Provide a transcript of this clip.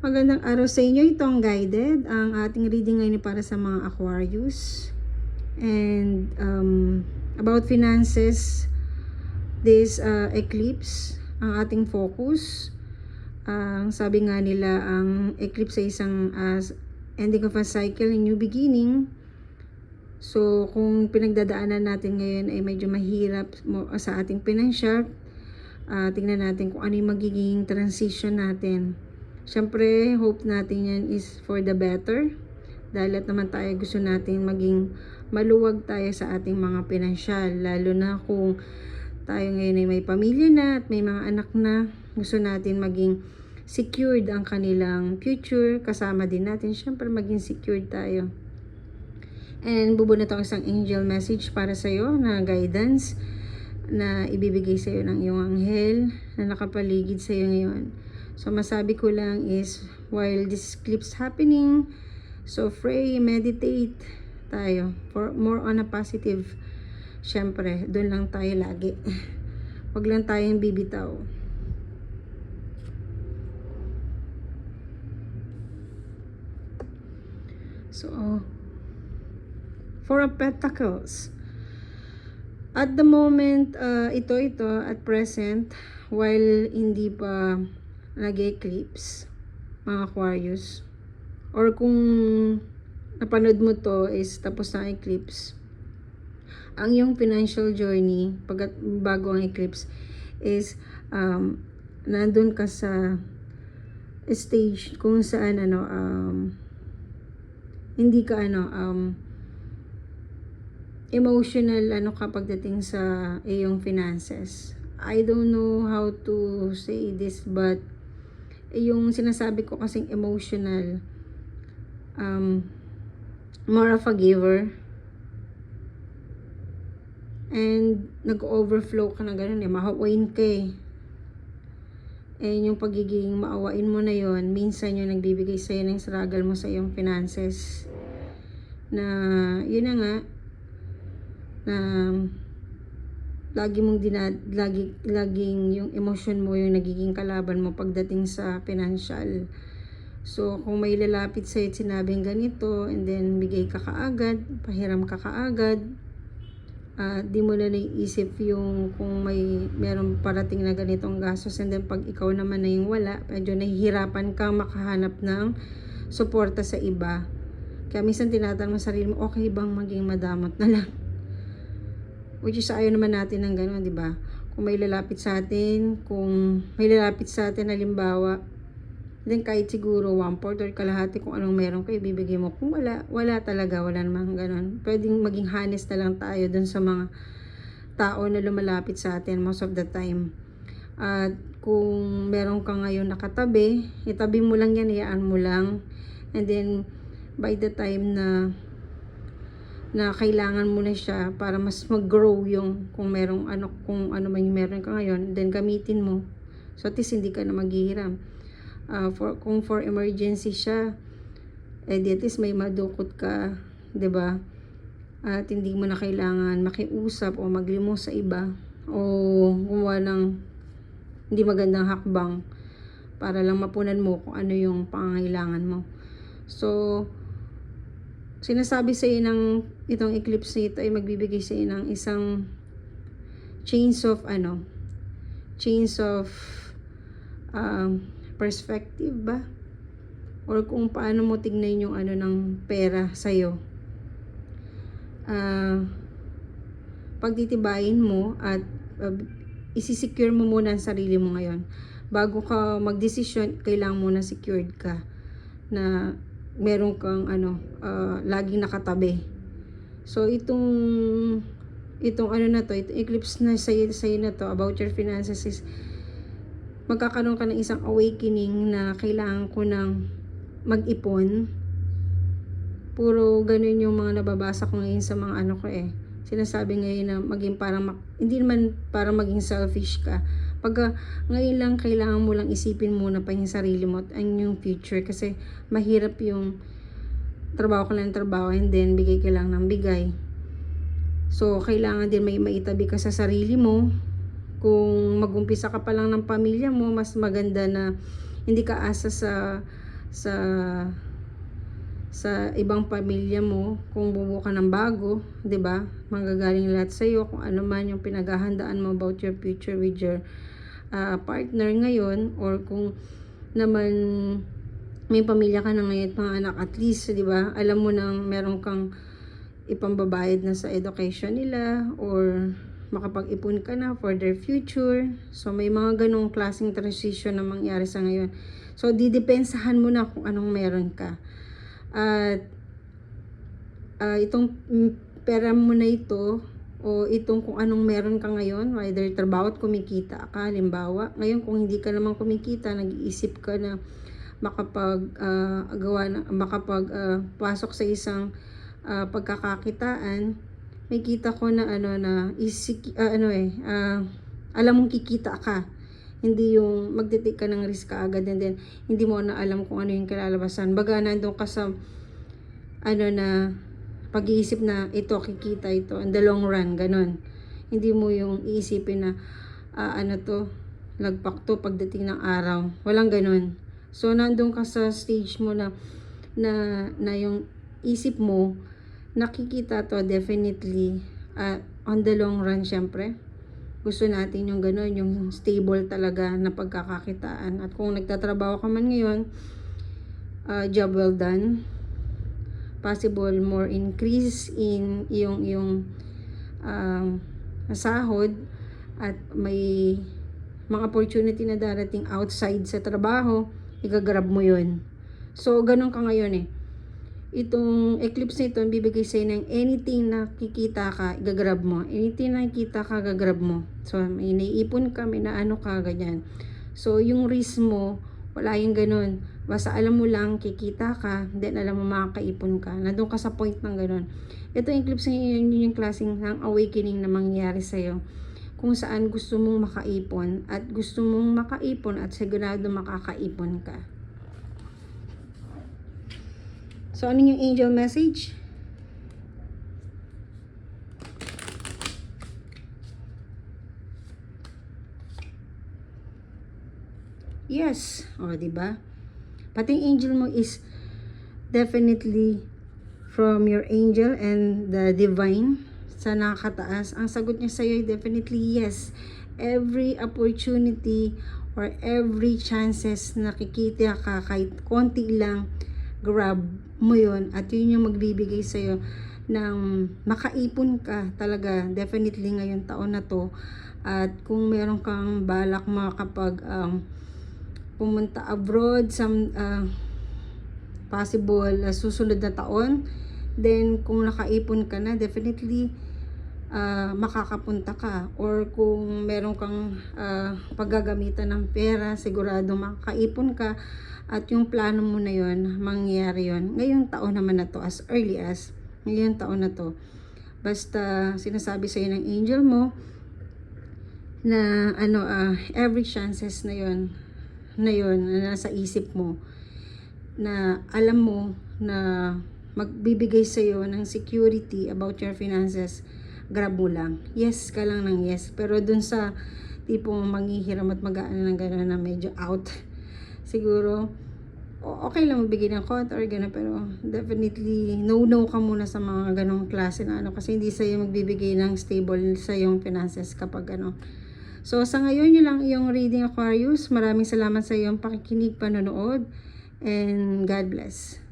Magandang araw sa inyo. Ito ang guided. Ang ating reading ngayon ay para sa mga Aquarius. And um, about finances, this uh, eclipse, ang ating focus. Ang sabi nga nila, ang eclipse ay isang uh, ending of a cycle, a new beginning. So, kung pinagdadaanan natin ngayon ay medyo mahirap sa ating financial, uh, tingnan natin kung ano yung magiging transition natin. Siyempre, hope natin yan is for the better. Dahil at naman tayo gusto natin maging maluwag tayo sa ating mga pinansyal. Lalo na kung tayo ngayon ay may pamilya na at may mga anak na. Gusto natin maging secured ang kanilang future. Kasama din natin, siyempre maging secured tayo. And bubunot ako isang angel message para sa iyo na guidance na ibibigay sa iyo ng iyong anghel na nakapaligid sa iyo ngayon. So, masabi ko lang is, while this clip's happening, so pray, meditate tayo. For more on a positive, syempre, doon lang tayo lagi. Huwag lang tayong bibitaw. So, Four of Pentacles. At the moment, uh, ito, ito, at present, while hindi pa nag-eclipse, mga Aquarius, or kung napanood mo to is tapos na eclipse, ang yung financial journey, pag bago ang eclipse, is um, nandun ka sa stage kung saan ano, um, hindi ka ano, um, emotional ano kapag dating sa iyong finances. I don't know how to say this but yung sinasabi ko kasing emotional um, more of a giver and nag-overflow ka na ganun eh, mahawain ka eh. And yung pagiging maawain mo na yon minsan yung nagbibigay sa'yo ng struggle mo sa iyong finances. Na, yun na nga, na lagi mong dinad, lagi, laging yung emotion mo yung nagiging kalaban mo pagdating sa financial. So, kung may lalapit sa'yo at sinabing ganito, and then bigay ka kaagad, pahiram ka kaagad, uh, di mo na naiisip yung kung may meron parating na ganitong gastos, and then pag ikaw naman na yung wala, medyo nahihirapan kang makahanap ng suporta sa iba. Kaya minsan tinatanong sa sarili mo, okay bang maging madamot na lang? Which is ayaw naman natin ng gano'n, di ba? Kung may lalapit sa atin, kung may lalapit sa atin, halimbawa, then kahit siguro one fourth or kalahati kung anong meron kayo, bibigay mo. Kung wala, wala talaga, wala namang gano'n. Pwedeng maging honest na lang tayo dun sa mga tao na lumalapit sa atin most of the time. At kung meron ka ngayon nakatabi, itabi mo lang yan, iyaan mo lang. And then, by the time na na kailangan mo na siya para mas mag-grow yung kung merong ano kung ano man yung meron ka ngayon then gamitin mo. So at least hindi ka na maghihiram. Uh, for, kung for emergency siya eh at least may madukot ka ba? At hindi mo na kailangan makiusap o maglimos sa iba o gumawa ng hindi magandang hakbang para lang mapunan mo kung ano yung pangangailangan mo. So sinasabi sa iyo ng itong eclipse ito ay magbibigay sa iyo ng isang chains of ano chains of um, perspective ba? Or kung paano mo tignan yung ano ng pera sa iyo uh, pagtitibayin mo at uh, isisecure mo muna ang sarili mo ngayon. Bago ka magdesisyon kailangan mo na secured ka na meron kang ano, uh, laging nakatabi. So itong itong ano na to, itong eclipse na sa sa'yo na to about your finances is magkakaroon ka ng isang awakening na kailangan ko ng mag-ipon. Puro ganun yung mga nababasa ko ngayon sa mga ano ko eh. Sinasabi ngayon na maging parang, hindi naman para maging selfish ka pag ngayon lang, kailangan mo lang isipin muna pa yung sarili mo at yung future kasi mahirap yung trabaho ka lang ng trabaho and then bigay ka lang ng bigay. So, kailangan din may maitabi ka sa sarili mo. Kung magumpisa ka pa lang ng pamilya mo, mas maganda na hindi ka asa sa sa sa ibang pamilya mo kung bubuo ng bago, 'di ba? Manggagaling lahat sa iyo kung ano man yung pinaghahandaan mo about your future with your ah, partner ngayon or kung naman may pamilya ka na ngayon mga anak at least, 'di ba? Alam mo nang meron kang ipambabayad na sa education nila or makapag-ipon ka na for their future. So, may mga ganong klaseng transition na mangyari sa ngayon. So, didepensahan mo na kung anong meron ka. At ah, itong pera mo na ito o itong kung anong meron ka ngayon, whether trabaho at kumikita ka, halimbawa, ngayon kung hindi ka naman kumikita, nag-iisip ka na makapag ah, gawa makapag ah, pasok sa isang ah, pagkakakitaan, may kita ko na ano na isik ah, ano eh ah, alam mong kikita ka. Hindi yung magte-take ka ng risk ka agad and then hindi mo na alam kung ano yung kalalabasan baga nandun ka sa ano na pag-iisip na ito kikita ito in the long run ganon hindi mo yung iisipin na ah, ano to lagpak to pagdating ng araw. Walang ganon so nandun ka sa stage mo na na, na yung isip mo nakikita to definitely ah, on the long run syempre gusto natin yung gano'n, yung stable talaga na pagkakakitaan. At kung nagtatrabaho ka man ngayon, ah, job well done. Possible more increase in yung yung um, sahod at may mga opportunity na darating outside sa trabaho, igagrab mo yun. So, ganun ka ngayon eh itong eclipse na ito, bibigay sa'yo ng anything na kikita ka, gagrab mo. Anything na kikita ka, gagrab mo. So, may naiipon ka, may naano ka, ganyan. So, yung risk mo, wala yung ganun. Basta alam mo lang, kikita ka, then alam mo makakaipon ka. Nandun ka sa point ng ganun. Ito yung eclipse na yun, yun yung klaseng ng awakening na mangyayari sa'yo. Kung saan gusto mong makaipon at gusto mong makaipon at sigurado makakaipon ka. So, ano yung angel message? Yes. O, di ba? Pati yung angel mo is definitely from your angel and the divine sa nakakataas. Ang sagot niya sa'yo ay definitely yes. Every opportunity or every chances na kikita ka kahit konti lang, grab mo yun at yun yung magbibigay sa'yo ng makaipon ka talaga definitely ngayon taon na to at kung meron kang balak makapag um, pumunta abroad some uh, possible uh, susunod na taon then kung nakaipon ka na definitely uh, makakapunta ka or kung meron kang uh, paggagamitan ng pera sigurado makakaipon ka at yung plano mo na yon mangyayari yon ngayong taon naman na to as early as ngayong taon na to basta sinasabi sa'yo ng angel mo na ano uh, every chances na yon na yon na nasa isip mo na alam mo na magbibigay sa'yo ng security about your finances grab mo lang. Yes ka lang ng yes. Pero dun sa tipong manghihiram at mag-aano ng gano'n na medyo out siguro okay lang magbigay ng quote or gano'n. Pero definitely no-no ka muna sa mga ganong klase na ano. Kasi hindi sa'yo magbibigay ng stable sa iyong finances kapag ano so sa ngayon yun lang yung reading Aquarius. Maraming salamat sa iyong pakikinig panonood and God bless